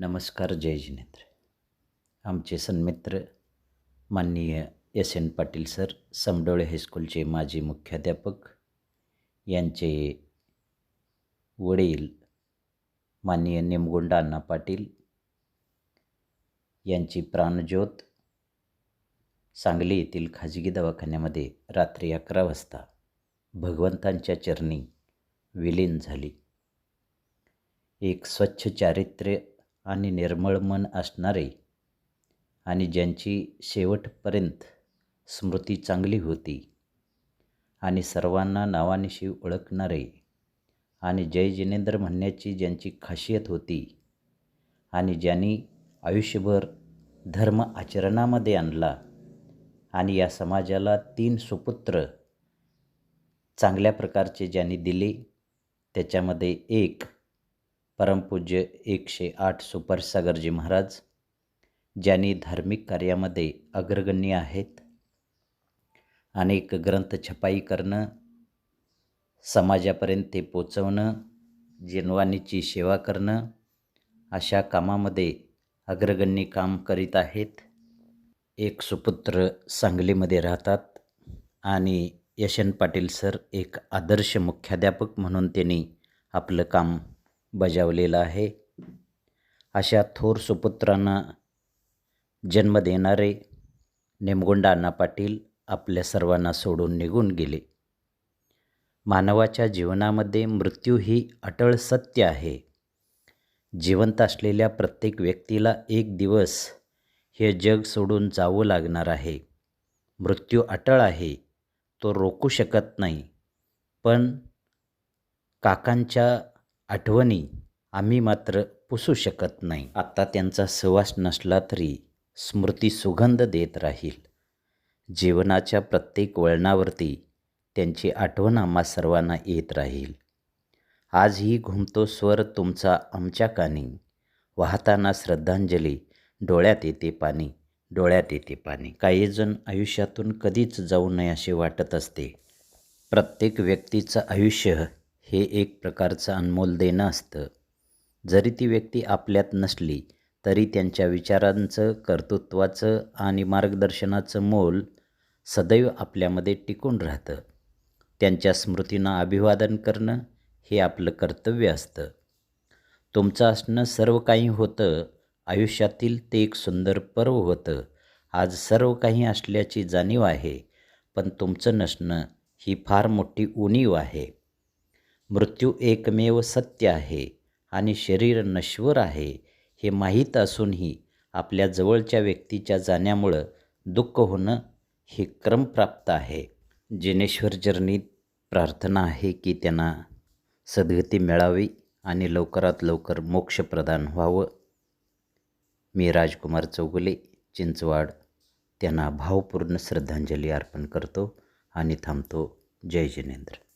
नमस्कार जय जिनेंद्र. आमचे सन्मित्र माननीय S N Patil sir Samadole हायस्कूलचे माजी मुख्याध्यापक यांचे वडील माननीय निमगुंड अण्णा पाटील यांची प्राणज्योत सांगली येथील खाजगी दवाखान्यामध्ये रात्री अकरा वाजता भगवंतांच्या चरणी विलीन झाली. एक स्वच्छ चारित्र्य आणि निर्मळ मन असणारे आणि ज्यांची शेवटपर्यंत स्मृती चांगली होती आणि सर्वांना नावानिशी ओळखणारे आणि जय जिनेंद्र म्हणण्याची ज्यांची खासियत होती आणि ज्यांनी आयुष्यभर धर्म आचरणामध्ये आणला आणि या समाजाला तीन सुपुत्र चांगल्या प्रकारचे ज्यांनी दिले त्याच्यामध्ये एक परमपूज्य एकशे आठ सुपरसागरजी महाराज ज्यांनी धार्मिक कार्यामध्ये अग्रगण्य आहेत. अनेक ग्रंथ छपाई करणं समाजापर्यंत ते पोचवणं जिनवानीची सेवा करणं अशा कामामध्ये अग्रगण्य काम करीत आहेत. एक सुपुत्र सांगलीमध्ये राहतात आणि यशन पाटील सर एक आदर्श मुख्याध्यापक म्हणून त्यांनी आपलं काम बजावलेलं आहे. अशा थोर सुपुत्रांना जन्म देणारे नेमगुंडा अण्णा पाटील आपल्या सर्वांना सोडून निघून गेले. मानवाच्या जीवनामध्ये मृत्यू ही अटळ सत्य आहे. जिवंत असलेल्या प्रत्येक व्यक्तीला एक दिवस हे जग सोडून जावं लागणार आहे. मृत्यू अटळ आहे तो रोखू शकत नाही. पण काकांच्या आठवणी आम्ही मात्र पुसू शकत नाही. आता त्यांचा सहवास नसला तरी स्मृती सुगंध देत राहील. जीवनाच्या प्रत्येक वळणावरती त्यांची आठवण आम्हा सर्वांना येत राहील. आजही घुमतो स्वर तुमचा आमच्या कानी. वाहताना श्रद्धांजली डोळ्यात येते पाणी डोळ्यात येते पाणी. काहीजण आयुष्यातून कधीच जाऊ नये असे वाटत असते. प्रत्येक व्यक्तीचं आयुष्य हे एक प्रकारचं अनमोल देणं असतं. जरी ती व्यक्ती आपल्यात नसली तरी त्यांच्या विचारांचं कर्तृत्वाचं आणि मार्गदर्शनाचं मोल सदैव आपल्यामध्ये टिकून राहतं. त्यांच्या स्मृतींना अभिवादन करणं हे आपलं कर्तव्य असतं. तुमचं असणं सर्व काही होतं. आयुष्यातील ते एक सुंदर पर्व होतं. आज सर्व काही असल्याची जाणीव आहे पण तुमचं नसणं ही फार मोठी उणीव आहे. मृत्यू एकमेव सत्य आहे आणि शरीर नश्वर आहे हे माहीत असूनही आपल्या जवळच्या व्यक्तीच्या जाण्यामुळं दुःख होणं हे क्रमप्राप्त आहे. जिनेश्वर जर्नीत प्रार्थना आहे की त्यांना सद्गती मिळावी आणि लवकरात लवकर मोक्ष प्रदान व्हावं. मी राजकुमार चौगुले चिंचवाड त्यांना भावपूर्ण श्रद्धांजली अर्पण करतो आणि थांबतो. जय जिनेंद्र.